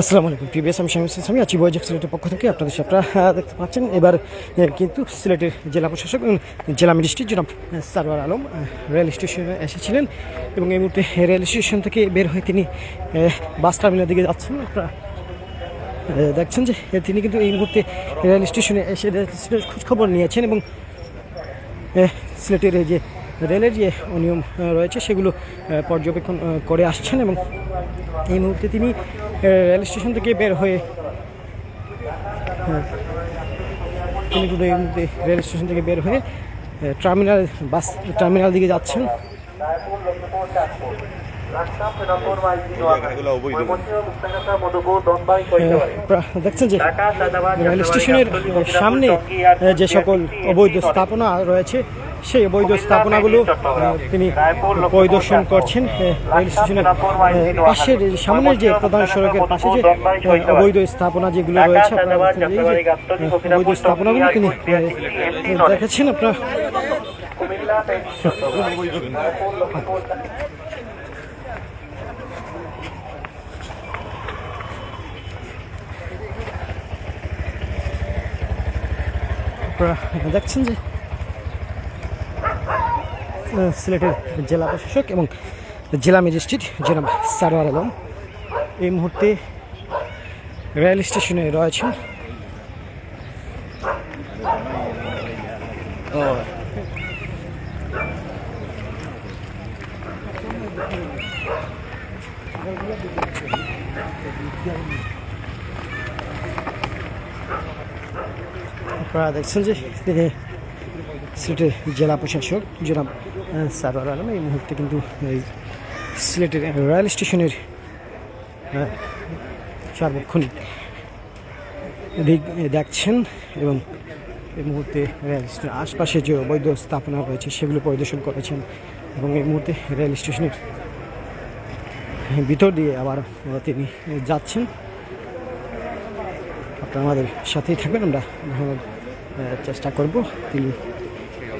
আসসালামু আলাইকুম প্রিভিয়াস আমি শামিম ইসলাম আছি বয়জ সিলেটের পক্ষ থেকে। আপনাদের আপনারা দেখতে পাচ্ছেন, এবার কিন্তু সিলেটের জেলা প্রশাসক জেলা ম্যাজিস্ট্রেট জনাব সারওয়ার আলম রেল স্টেশনে এসেছিলেন এবং এই মুহূর্তে রেল স্টেশন থেকে বের হয়ে তিনি বাস টার্মিনাল দিকে যাচ্ছেন। আপনারা দেখছেন যে তিনি কিন্তু এই মুহূর্তে রেল স্টেশনে এসে খোঁজখবর নিয়েছেন এবং সিলেটের যে রেলের যে অনিয়ম রয়েছে সেগুলো পর্যবেক্ষণ করে আসছেন এবং এই মুহূর্তে তিনি রেল স্টেশন থেকে বের হয়ে তিনি কিন্তু এই মুহূর্তে রেল স্টেশন থেকে বের হয়ে টার্মিনাল, বাস, টার্মিনাল দিকে যাচ্ছেন। দেখছেন যে রেল স্টেশনের সামনে যে সকল অবৈধ স্থাপনা রয়েছে সেই অবৈধ স্থাপনাগুলো তিনি পরিদর্শন করছেন রেল স্টেশনের পাশের সামনের যে প্রধান সড়কের পাশে যে অবৈধ স্থাপনা যেগুলো রয়েছে আপনারা অবৈধ স্থাপনাগুলো তিনি দেখেছেন আপনারা। আপনারা দেখছেন যে সিলেটের জেলা প্রশাসক এবং জেলা ম্যাজিস্ট্রেট জনাব সারোয়ার আলম। এই মুহূর্তে রেল স্টেশনে রয়েছেন। আপনারা দেখছেন যে তিনি সিলেটের জেলা প্রশাসক জনাব সারোয়ার আলম এই মুহূর্তে কিন্তু এই সিলেটের রেল স্টেশনের আহ, সার্বক্ষণিক দিক দেখছেন এবং এই মুহূর্তে রেল স্টেশনের আশপাশে যে অবৈধ স্থাপনা রয়েছে সেগুলো পরিদর্শন করেছেন এবং এই মুহূর্তে রেল স্টেশনের ভিতর দিয়ে আবার তিনি যাচ্ছেন। আপনারা আমাদের সাথেই থাকবেন আমরা চেষ্টা করব তিনি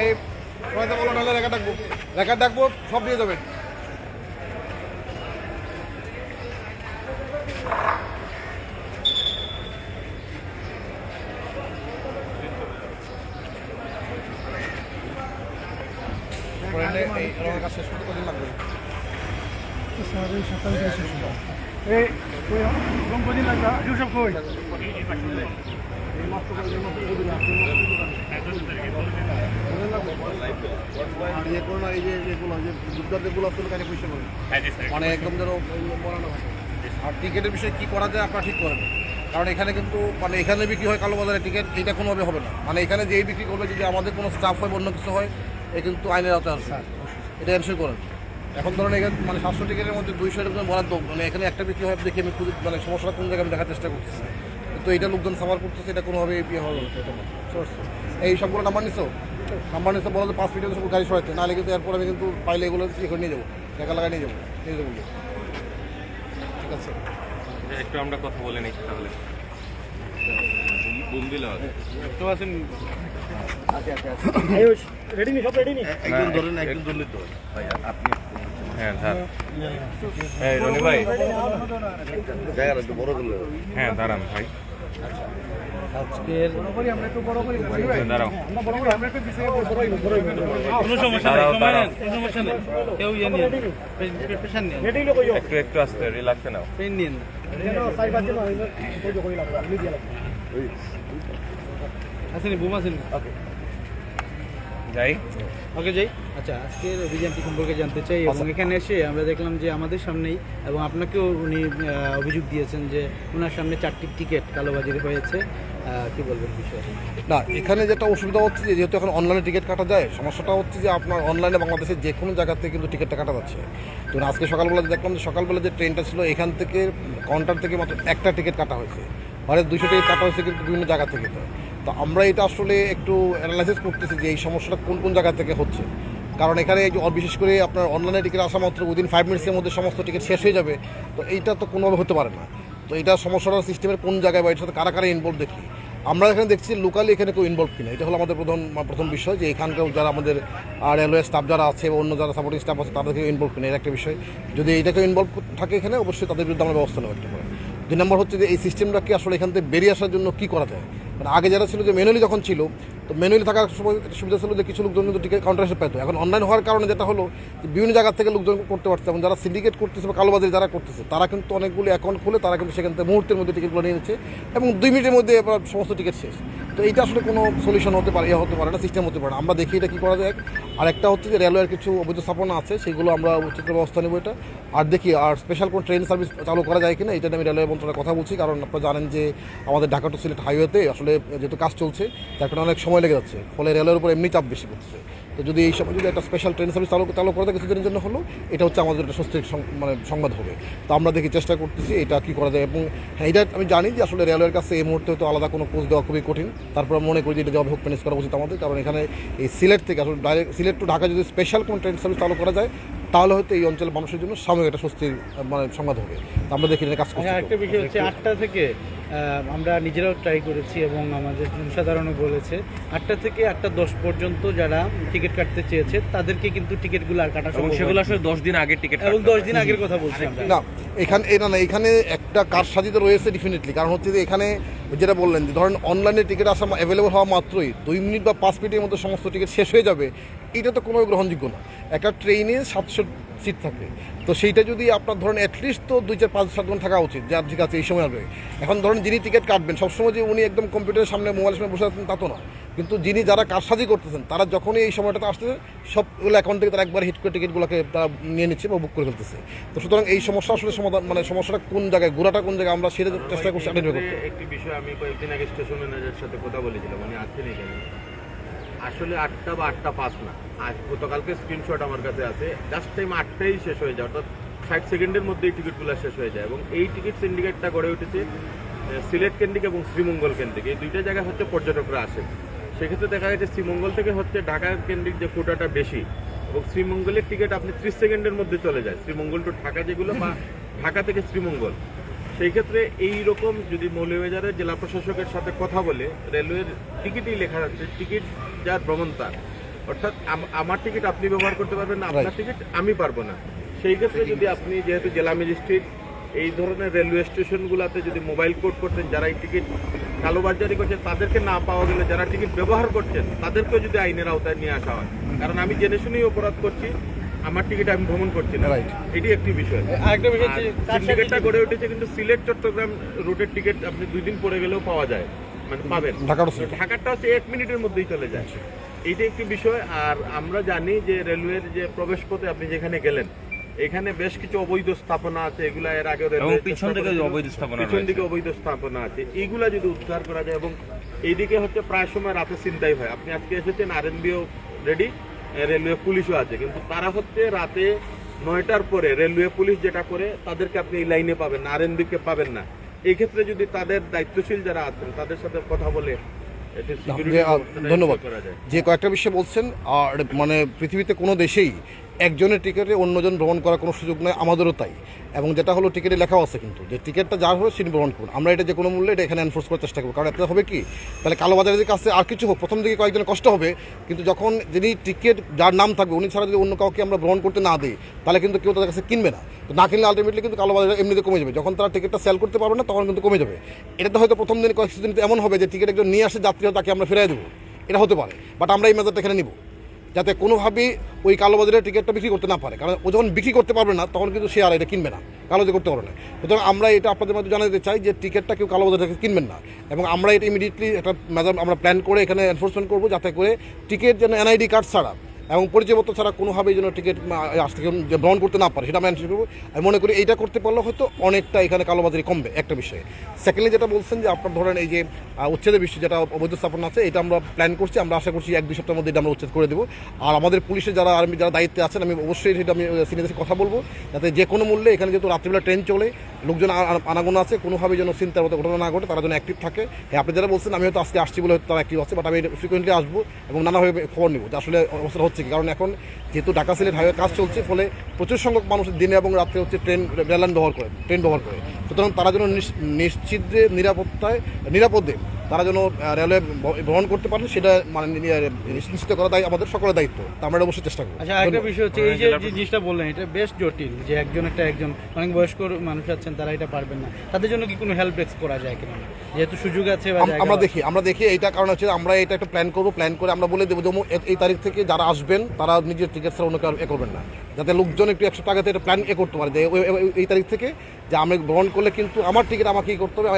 এই সময়টা বলো, নাহলে রেখা ডাকবো। রেখা ডাকবো, সব দিয়ে যাবেন। শেষ এই কম কদিন আর ইয়ে কানে মানে একদম যেন হয় আর টিকিটের বিষয়ে কি করা যায় আপনারা ঠিক করেন। কারণ এখানে কিন্তু মানে এখানে বিক্রি হয় কালো বাজারে টিকিট এটা কোনোভাবে হবে না। মানে এখানে যেই বিক্রি করবে যদি আমাদের কোনো স্টাফ হয় অন্য কিছু হয় এ কিন্তু আইনের আওতায় আসবে। এটা এনশিওর করেন। এখন ধরেন এখানে মানে সাতশো টিকিটের মধ্যে দুইশো এরকম বরাদ্দ মানে এখানে একটা বিক্রি হয় দেখি আমি খুঁজে মানে সমস্যাটা কোন জায়গায় আমি দেখার চেষ্টা করতেছি। কিন্তু এটা লোকজন সাফার করতেছে এটা কোনোভাবে ইয়ে হবে? এই সবগুলো নাম্বার নিছো? নাম্বার নিতে বলো যে পাঁচ মিনিটের সব গাড়ি সরাইতে। নাহলে কিন্তু এরপর আমি কিন্তু পাইলে এগুলো ইয়ে করে নিয়ে যাব টাকা লাগাই নিয়ে যাব নিয়ে যাব ঠিক আছে। একটু আমরা কথা বলে নিই তাহলে। রেডি নি? সব রেডি নি? একজন ধরেন একজন ধরলে তো ভাই আপনি হ্যাঁ ধার এই রনি ভাই। জায়গাটা একটু বড় করলে হ্যাঁ দাঁড়ান ভাই। আজকের দাঁড়াও। কোনো সমস্যা নেই সময় দাঁড়াও। নেন কোনো সমস্যা নেই। কেউ ইয়ে প্রেশার একটু একটু আসতে রিল্যাক্সে নাও। পেন নিন আসেনি বুম আসেনি। যাই। ওকে যাই আচ্ছা আজকের অভিযানটি সম্পর্কে জানতে চাই এবং এখানে এসে আমরা দেখলাম যে আমাদের সামনেই এবং আপনাকেও উনি অভিযোগ দিয়েছেন যে ওনার সামনে চারটি টিকিট কালোবাজারি হয়েছে। কি বলবেন বিষয়ে না এখানে যেটা অসুবিধা হচ্ছে যে যেহেতু এখন অনলাইনে টিকিট কাটা যায় সমস্যাটা হচ্ছে যে আপনার অনলাইনে বাংলাদেশের যে কোনো জায়গা থেকে কিন্তু টিকিটটা কাটা যাচ্ছে। তো আজকে সকালবেলা দেখলাম যে সকালবেলা যে ট্রেনটা ছিল এখান থেকে কাউন্টার থেকে মাত্র একটা টিকিট কাটা হয়েছে। মানে দুশো টিকিট কাটা হয়েছে কিন্তু বিভিন্ন জায়গা থেকে। তো তো আমরা এটা আসলে একটু অ্যানালাইসিস করতেছি যে এই সমস্যাটা কোন কোন জায়গা থেকে হচ্ছে। কারণ এখানে বিশেষ করে আপনার অনলাইনে টিকিট আসা মাত্র উইদিন ফাইভ মিনিটসের মধ্যে সমস্ত টিকিট শেষ হয়ে যাবে, তো এইটা তো কোনোভাবে হতে পারে না। তো এটা সমস্যাটা সিস্টেমের কোন জায়গায় বা এটার সাথে কারা কারা ইনভলভ দেখি। আমরা এখানে দেখছি লোকালি এখানে কেউ ইনভলভ কিনা। এটা হলো আমাদের প্রথম প্রথম বিষয় যে এখানকার যারা আমাদের রেলওয়ে স্টাফ যারা আছে বা অন্য যারা সাপোর্টিং স্টাফ আছে তাদেরকে ইনভলভ কিনা, এর একটা বিষয়। যদি এইটাকে ইনভলভ থাকে এখানে, অবশ্যই তাদের বিরুদ্ধে আমরা ব্যবস্থা নেওয়া একটা করে। দুই নম্বর হচ্ছে যে এই সিস্টেমটাকে আসলে এখান থেকে বেরিয়ে আসার জন্য কী করা যায়? মানে আগে যারা ছিল যে মেনুয়ালি যখন ছিল তো ম্যানুয়ালি থাকার সময় সুবিধা ছিল যে কিছু লোকজন কিন্তু টিকিট কাউন্টার এসে পেতো। এখন অনলাইন হওয়ার কারণে যেটা হলো বিভিন্ন জায়গা থেকে লোকজন করতে পারছে। এবং যারা সিন্ডিকেট করতেছে বা কালোবাজারি যারা করতেছে, তারা কিন্তু অনেকগুলো অ্যাকাউন্ট খুলে তারা কিন্তু সেখান থেকে মুহূর্তের মধ্যে টিকিটগুলো নিয়ে নিচ্ছে এবং দুই মিনিটের মধ্যে এবার সমস্ত টিকিট শেষ। তো এইটা আসলে কোনো সলিউশন হতে পারে ইয়ে হতে পারে না সিস্টেম হতে পারে আমরা দেখি এটা কী করা যায়। আর একটা হচ্ছে যে রেলওয়ের কিছু অবৈধ স্থাপনা আছে, সেগুলো আমরা উচিত ব্যবস্থা নেব এটা। আর দেখি, আর স্পেশাল কোনো ট্রেন সার্ভিস চালু করা যায় কিনা, এটা আমি রেলওয়ে মন্ত্রণালয়ে কথা বলছি। কারণ আপনারা জানেন যে আমাদের ঢাকা টু সিলেট হাইওয়েতে আসলে যেহেতু কাজ চলছে তার কারণে অনেক সময় লেগে যাচ্ছে। ফলে রেলের উপর এমনি চাপ বেশি পড়ছে তো যদি এই সময় যদি একটা স্পেশাল ট্রেন সার্ভিস চালু চালু করে কিছুদিনের জন্য হলো এটা হচ্ছে আমাদের একটা স্বস্তির মানে সংবাদ হবে। তো আমরা দেখি চেষ্টা করতেছি এটা কী করা যায় এবং হ্যাঁ এটা আমি জানি যে আসলে রেলওয়ের কাছে এই মুহূর্তে তো আলাদা কোনো পোস্ট দেওয়া খুবই কঠিন। তারপর মনে করি যে এটা জব হোক ম্যানেজ করা উচিত আমাদের। কারণ এখানে এই সিলেট থেকে আসলে ডাইরেক্ট সিলেট টু ঢাকা যদি স্পেশাল কোনো ট্রেন সার্ভিস চালু করা যায় তাহলে হয়তো এই অঞ্চলের মানুষের জন্য সাময়িক একটা স্বস্তির মানে সংবাদ হবে। তো আমরা দেখি এটা কাজ করছি আচ্ছা একটা বিষয় হচ্ছে আটটা থেকে আমরা নিজেরাও ট্রাই করেছি এবং আমাদের জনসাধারণও বলেছে। আটটা থেকে আটটা দশ পর্যন্ত যারা টিকিট কাটতে চেয়েছে তাদেরকে কিন্তু টিকিটগুলো আর কাটা এবং সেগুলো আসলে দশ দিন আগে টিকিট এবং দশ দিন আগের কথা বলছি না এখানে এটা না এখানে একটা কার সাজিতে রয়েছে ডেফিনেটলি কারণ হচ্ছে যে এখানে যেটা বললেন যে ধরেন অনলাইনে টিকিট আসা অ্যাভেলেবল হওয়া মাত্রই দুই মিনিট বা পাঁচ মিনিটের মধ্যে সমস্ত টিকিট শেষ হয়ে যাবে। এটা তো কোনো গ্রহণযোগ্য না। একটা ট্রেনে সাতশো সিট থাকে। তো সেইটা যদি আপনার ধরেন অ্যাটলিস্ট তো দুই চার পাঁচ সাত ঘণ্টা থাকা উচিত যে ঠিক আছে এই সময় আসবে এখন ধরেন যিনি টিকিট কাটবেন সবসময় যে উনি একদম কম্পিউটারের সামনে মোবাইলের সামনে বসে আছেন তা তো না। কিন্তু যিনি যারা কারসাজি করতেছেন তারা যখনই এই সময়টাতে আসতেছে সবগুলো অ্যাকাউন্ট থেকে তারা একবার হিট করে টিকিটগুলোকে তারা নিয়ে নিচ্ছে বা বুক করে ফেলতেছে। তো সুতরাং এই সমস্যা আসলে সমাধান মানে সমস্যাটা কোন জায়গায় গোড়াটা কোন জায়গায় আমরা সেটা চেষ্টা করছি একটি বিষয় আমি কয়েকদিন আগে স্টেশন ম্যানেজারের সাথে কথা বলেছিলাম উনি আছেন এখানে। আসলে আটটা বা আটটা পাঁচ না। আজ গতকালকে স্ক্রিনশট আমার কাছে আছে। জাস্ট টাইম আটটাই শেষ হয়ে যায়, অর্থাৎ ষাট সেকেন্ডের মধ্যেই টিকিটগুলো শেষ হয়ে যায়। এবং এই টিকিট সিন্ডিকেটটা গড়ে উঠেছে সিলেট কেন্দ্রিক এবং শ্রীমঙ্গল কেন্দ্রিক। এই দুইটা জায়গা হচ্ছে পর্যটকরা আসে। সেক্ষেত্রে দেখা যাচ্ছে শ্রীমঙ্গল থেকে হচ্ছে ঢাকা কেন্দ্রিক যে কোটাটা বেশি, এবং শ্রীমঙ্গলের টিকিট আপনি ত্রিশ সেকেন্ডের মধ্যে চলে যায়। শ্রীমঙ্গল টু ঢাকা যেগুলো বা ঢাকা থেকে শ্রীমঙ্গল। সেই ক্ষেত্রে এই রকম যদি মৌলভীবাজারের জেলা প্রশাসকের সাথে কথা বলে, রেলওয়ের টিকিটই লেখা যাচ্ছে টিকিট যার ভ্রমণতা অর্থাৎ আমার টিকিট আপনি ব্যবহার করতে পারবেন না আপনার টিকিট আমি পারব না। সেই ক্ষেত্রে যদি আপনি যেহেতু জেলা ম্যাজিস্ট্রেট এই ধরনের রেলওয়ে স্টেশনগুলোতে যদি মোবাইল কোড করতেন যারা এই টিকিট কালোবাজারি করছেন তাদেরকে না পাওয়া গেলে যারা টিকিট ব্যবহার করছেন তাদেরকেও যদি আইনের আওতায় নিয়ে আসা হয়। কারণ আমি জেনে শুনেই অপরাধ করছি আমার টিকিট আমি ভ্রমণ করছি না. এটি একটি বিষয়। সিন্ডিকেটটা গড়ে উঠেছে কিন্তু সিলেট চট্টগ্রাম রুটের টিকিট আপনি দুই দিন পরে গেলেও পাওয়া যায়। মানে পাবেন। ঢাকারটা হচ্ছে এক মিনিটের মধ্যেই চলে যায়। এইটা একটি বিষয় আর আমরা জানি যে রেলওয়ের যে প্রবেশ পথে আপনি যেখানে গেলেন এখানে বেশ কিছু অবৈধ স্থাপনা আছে এগুলা এর আগে পিছন থেকে অবৈধ স্থাপনা পিছন দিকে অবৈধ স্থাপনা আছে। এইগুলা যদি উদ্ধার করা যায় এবং এইদিকে হচ্ছে প্রায় সময় রাতে চিন্তাই হয়। আপনি আজকে এসেছেন আরএনবিও রেডি রেলওয়ে পুলিশও আছে। কিন্তু তারা হচ্ছে রাতে নয়টার পরে রেলওয়ে পুলিশ যেটা করে তাদেরকে আপনি এই লাইনে পাবেন না আরএনবি কে পাবেন না। এই ক্ষেত্রে যদি তাদের দায়িত্বশীল যারা আছেন তাদের সাথে কথা বলে ধন্যবাদ করা যায়। যে কয়েকটা বিষয় বলছেন আর মানে পৃথিবীতে কোনো দেশেই একজনের টিকিটে অন্যজন ভ্রমণ করার কোনো সুযোগ নয় আমাদেরও তাই। এবং যেটা হলো টিকিটে লেখাও আছে কিন্তু। যে টিকিটটা যার হবে তিনি ভ্রমণ করুন। আমরা এটা যে কোনো মূল্যে এটা এখানে এনফোর্স করার চেষ্টা করব। কারণ এতে হবে কি? তাহলে কালোবাজারের কাছে আর কিছু হোক, প্রথম দিকে কয়েকদিন কষ্ট হবে, কিন্তু যখন যিনি টিকিট, যার নাম থাকবে, উনি ছাড়া যদি অন্য কাউকে আমরা ভ্রমণ করতে না দিই, তাহলে কিন্তু কেউ তাদের কাছে কিনবে না। তো না কিনলে আলটিমেটলি কিন্তু কালোবাজার এমনিতে কমে যাবে। যখন তারা টিকিটটা সেল করতে পারবে না, তখন কিন্তু কমে যাবে। এটাতে হয়তো প্রথম দিন কয়েক দিন এমন হবে যে টিকিট একজন নিয়ে আসে, যাত্রী তাকে আমরা ফেরাই দেবো। এটা হতে পারে। বাট আমরা এই মেজারটা এখানে নিব। যাতে কোনোভাবেই ওই কালোবাজারের টিকিটটা বিক্রি করতে না পারে। কারণ ও যখন বিক্রি করতে পারবে না, তখন কিন্তু সে আর এটা কিনবে না। কালোবাজার করতে পারবে না। সুতরাং আমরা এটা আপনাদের মধ্যে জানাতে চাই যে টিকিটটা কেউ কালোবাজার থেকে কিনবেন না। এবং আমরা এটা ইমিডিয়েটলি একটা আমরা প্ল্যান করে এখানে এনফোর্সমেন্ট করব, যাতে করে টিকিট যেন এনআইডি কার্ড ছাড়া এবং পরিচয়পত্র ছাড়া কোনোভাবেই যেন টিকিট থেকে গ্রহণ করতে না পারে, সেটা এনশিওর করব। আমি মনে করি এইটা করতে পারলে হয়তো অনেকটা এখানে কালোবাজারি কমবে, একটা বিষয়ে। সেকেন্ডলি যেটা বলছেন যে আপনার ধরেন এই যে উচ্ছেদের বিষয় যেটা অবৈধ স্থাপন আছে, এটা আমরা প্ল্যান করছি, আমরা আশা করছি এক দুই সপ্তাহের মধ্যে এটা আমরা উচ্ছেদ করে দেবো। আর আমাদের পুলিশের যারা আর্মি, যারা দায়িত্বে আছেন, আমি অবশ্যই সেটা আমি সিনিয়রদের কথা বলব, যাতে যে কোনো মূল্যে এখানে যেহেতু রাত্রিবেলা ট্রেন চলে, লোকজন আনাগোনা আছে কোনোভাবে যেন চিন্তার মতো ঘটনা না ঘটে, তারা যেন অ্যাক্টিভ থাকে। হ্যাঁ আপনি যারা বলছেন, আমি হয়তো আজকে আসছি বলে হয়তো তারা অ্যাক্টিভ আছে বাট আমি ফ্রিকোয়েন্টলি আসব এবং নানাভাবে খবর নেব যে আসলে অবস্থা হচ্ছে কি কারণ এখন যেহেতু ঢাকা সিলেট হাইওয়ে কাজ চলছে, ফলে প্রচুর সংখ্যক মানুষ দিনে এবং রাত্রে হচ্ছে ট্রেন, রেল লাইন ব্যবহার করে, ট্রেন ব্যবহার করে। সুতরাং তারা যেন নিশ্চিত নিরাপত্তায়, নিরাপদে তারা যেন রেলওয়ে ভ্রমণ করতে পারেন সেটা মানে নিশ্চিত করা দায় আমাদের সকলের দায়িত্ব। তা আমরা অবশ্যই চেষ্টা করব। আচ্ছা একটা বিষয় হচ্ছে এই যে জিনিসটা বললেন এটা বেশ জটিল যে একজন একটা একজন অনেক বয়স্ক মানুষ আছেন তারা এটা পারবেন না। তাদের জন্য কি কোনো হেল্প ডেস্ক করা যায় কিনা? যেহেতু সুযোগ আছে আমরা দেখি আমরা দেখি এইটা কারণ হচ্ছে আমরা এটা একটা প্ল্যান করব প্ল্যান করে আমরা বলে দেবো যেমন এই তারিখ থেকে যারা আসবেন তারা নিজের টিকিট ছাড়া অন্য কেউ এ করবেন না। যাতে লোকজন একটু একশো টাকাতে এটা প্ল্যান এ করতে পারে যে এই তারিখ থেকে যে আমি গ্রহণ করলে কিন্তু আমার টিকিট আমাকে কি করতে হবে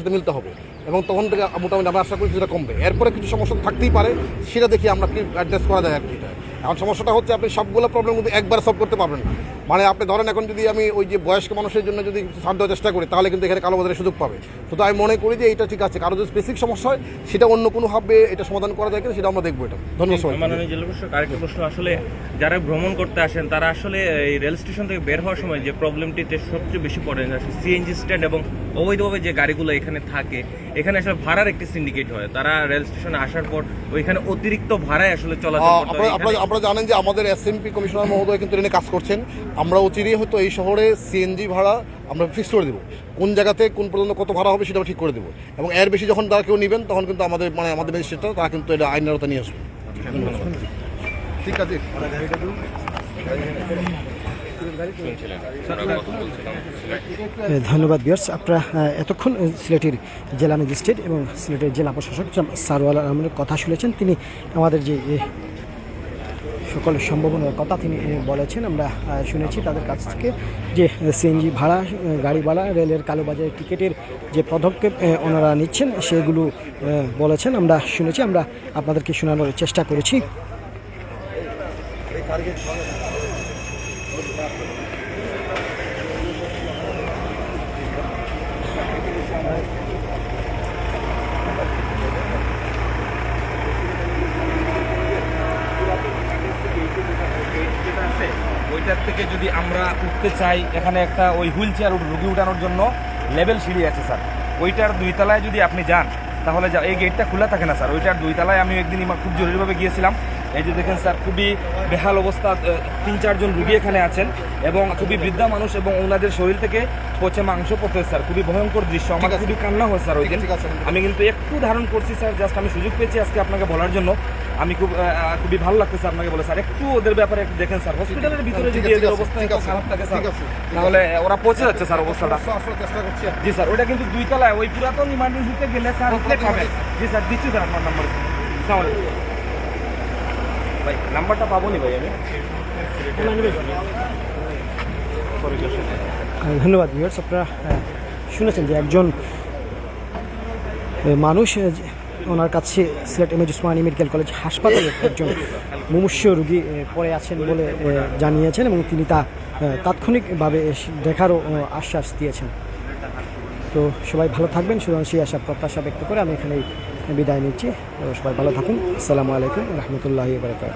সাথে মিলতে হবে। এবং তখন থেকে মোটামুটি আমরা আশা করি কিছুটা কমবে এরপরে কিছু সমস্যা থাকতেই পারে, সেটা দেখি আমরা কি অ্যাড্রেস করা যায় আর কি এটা। এখন সমস্যাটা হচ্ছে আপনি সবগুলো প্রবলেম কিন্তু একবার সলভ করতে পারবেন না। মানে আপনি ধরেন এখন যদি আমি ওই যে বয়স্ক মানুষের জন্য যদি দেওয়ার চেষ্টা করি তাহলে কিন্তু এখানে কালোবাজারের সুযোগ পাবে। তো আমি মনে করি যে এটা ঠিক আছে। কারও যদি স্পেসিফিক সমস্যা হয় সেটা অন্য কোনোভাবে এটা সমাধান করা যায় কিনা সেটা আমরা দেখব এটা। ধন্যবাদ মাননীয় জেলা প্রশাসক আরেকটা প্রশ্ন আসলে যারা ভ্রমণ করতে আসেন তারা আসলে এই রেল স্টেশন থেকে বের হওয়ার সময় যে প্রবলেমটিতে সবচেয়ে বেশি পড়ে সিএনজি স্ট্যান্ড এবং অবৈধভাবে যে গাড়িগুলো এখানে থাকে এখানে আসলে ভাড়ার একটি সিন্ডিকেট হয়। তারা রেল স্টেশনে আসার পর ওইখানে অতিরিক্ত ভাড়ায় আসলে চলাচল আপনারা জানেন যে আমাদের এসএমপি কমিশনার মহোদয় কিন্তু এনে কাজ করছেন। আমরা অচিরেই হয়তো এই শহরে সিএনজি ভাড়া আমরা ফিক্স করে দেবো। কোন জায়গাতে কোন পর্যন্ত কত ভাড়া হবে সেটা ঠিক করে দেবো। এবং এর বেশি যখন তারা কেউ নেবেন তখন কিন্তু আমাদের মানে আমাদের ম্যাজিস্ট্রেটটা তারা কিন্তু এটা আইনের আওতায় নিয়ে আসবে। ঠিক আছে। ধন্যবাদ বিয়ার্স আপনারা এতক্ষণ সিলেটের জেলা ম্যাজিস্ট্রেট এবং সিলেটের জেলা প্রশাসক সারওয়াল আহমেদের কথা শুনেছেন। তিনি আমাদের যে এ, সকল সম্ভাবনার কথা তিনি বলেছেন। আমরা শুনেছি তাদের কাছ থেকে যে সিএনজি ভাড়া গাড়ি ভাড়া, রেলের কালোবাজারের টিকিটের যে পদক্ষেপ ওনারা নিচ্ছেন, সেগুলো বলেছেন। আমরা শুনেছি, আমরা আপনাদেরকে শোনানোর চেষ্টা করেছি যেটা আছে ওইটার থেকে যদি আমরা উঠতে চাই এখানে একটা ওই হুইল চেয়ার রুগী উঠানোর জন্য লেভেল সিঁড়ি আছে স্যার। ওইটার দুই তলায় যদি আপনি যান তাহলে যা এই গেটটা খোলা থাকে না স্যার। ওইটার দুই তলায় আমি একদিন খুব জরুরিভাবে গিয়েছিলাম। এই যে দেখেন স্যার খুবই বেহাল অবস্থা তিন চারজন রুগী এখানে আছেন এবং খুবই বৃদ্ধা মানুষ এবং ওনাদের শরীর থেকে পচে মাংস পড়তে স্যার। খুবই ভয়ঙ্কর দৃশ্য। আমার খুবই কান্না হয় স্যার ওই দিন। আমি কিন্তু একটু ধারণ করছি স্যার। জাস্ট আমি সুযোগ পেয়েছি আজকে আপনাকে বলার জন্য। আমি খুব খুবই ভালো লাগতেছে আপনাকে বলে স্যার। একটু ওদের ব্যাপারে একটু দেখেন স্যার। হসপিটালের ভিতরে যদি এদের অবস্থা খারাপ থাকে স্যার ঠিক আছে, তাহলে ওরা পৌঁছে যাচ্ছে স্যার অবস্থাটা। আসলে চেষ্টা করছি। জি স্যার ওইটা কিন্তু দুই তলায় ওই পুরাতন ইমার্জেন্সিতে গেলে স্যার হবে। জি স্যার দিচ্ছি স্যার আপনার নাম্বার ভাই নাম্বারটা পাবো নি ভাই আমি? ধন্যবাদ ভিউয়ার্স আপনারা শুনেছেন যে একজন মানুষ ওনার কাছে Sylhet M A G Osmani medical college হাসপাতালে একজন মুমূর্ষ রুগী পড়ে আছেন বলে জানিয়েছেন এবং তিনি তা তাৎক্ষণিকভাবে দেখারও আশ্বাস দিয়েছেন। তো সবাই ভালো থাকবেন সুতরাং সেই আশা প্রত্যাশা ব্যক্ত করে আমি এখানেই বিদায় নিচ্ছি। সবাই ভালো থাকুন। আসসালামু আলাইকুম রহমতুল্লাহ বারকাত